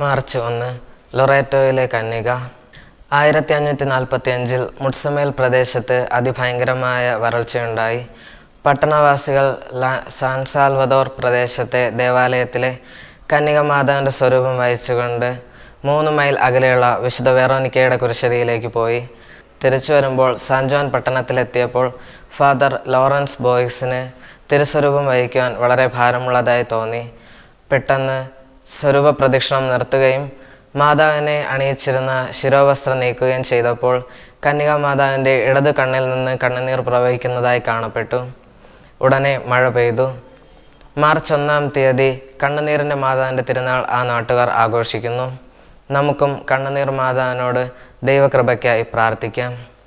March ഒന്ന് ലൊറേറ്റോയിലെ കന്യക ആയിരത്തി അഞ്ഞൂറ്റി നാൽപ്പത്തി അഞ്ചിൽ മുട്സമേൽ പ്രദേശത്ത് അതിഭയങ്കരമായ വരൾച്ചയുണ്ടായി. പട്ടണവാസികൾ സാൻ സാൽവദോർ പ്രദേശത്തെ ദേവാലയത്തിലെ കന്യക മാതാവിന്റെ സ്വരൂപം വഹിച്ചുകൊണ്ട് മൂന്ന് മൈൽ അകലെയുള്ള വിശുദ്ധ വെറോനിക്കയുടെ കുരിശതിയിലേക്ക് പോയി. തിരിച്ചു വരുമ്പോൾ സാൻജോൻ പട്ടണത്തിലെത്തിയപ്പോൾ ഫാദർ ലോറൻസ് ബോയ്സിന് തിരുസ്വരൂപം വഹിക്കുവാൻ വളരെ ഭാരമുള്ളതായി തോന്നി. പെട്ടെന്ന് സ്വരൂപ പ്രദക്ഷിണം നിർത്തുകയും മാതാവിനെ അണിയിച്ചിരുന്ന ശിരോവസ്ത്രം നീക്കുകയും ചെയ്തപ്പോൾ കന്യക മാതാവിന്റെ ഇടതു കണ്ണിൽ നിന്ന് കണ്ണുനീർ പ്രവഹിക്കുന്നതായി കാണപ്പെട്ടു. ഉടനെ മഴ പെയ്തു. മാർച്ച് ഒന്നാം തീയതി കണ്ണുനീരിന്റെ മാതാവിന്റെ തിരുനാൾ ആ നാട്ടുകാർ ആഘോഷിക്കുന്നു. നമുക്കും കണ്ണുനീർ മാതാവിനോട് ദൈവകൃപയ്ക്കായി പ്രാർത്ഥിക്കാം.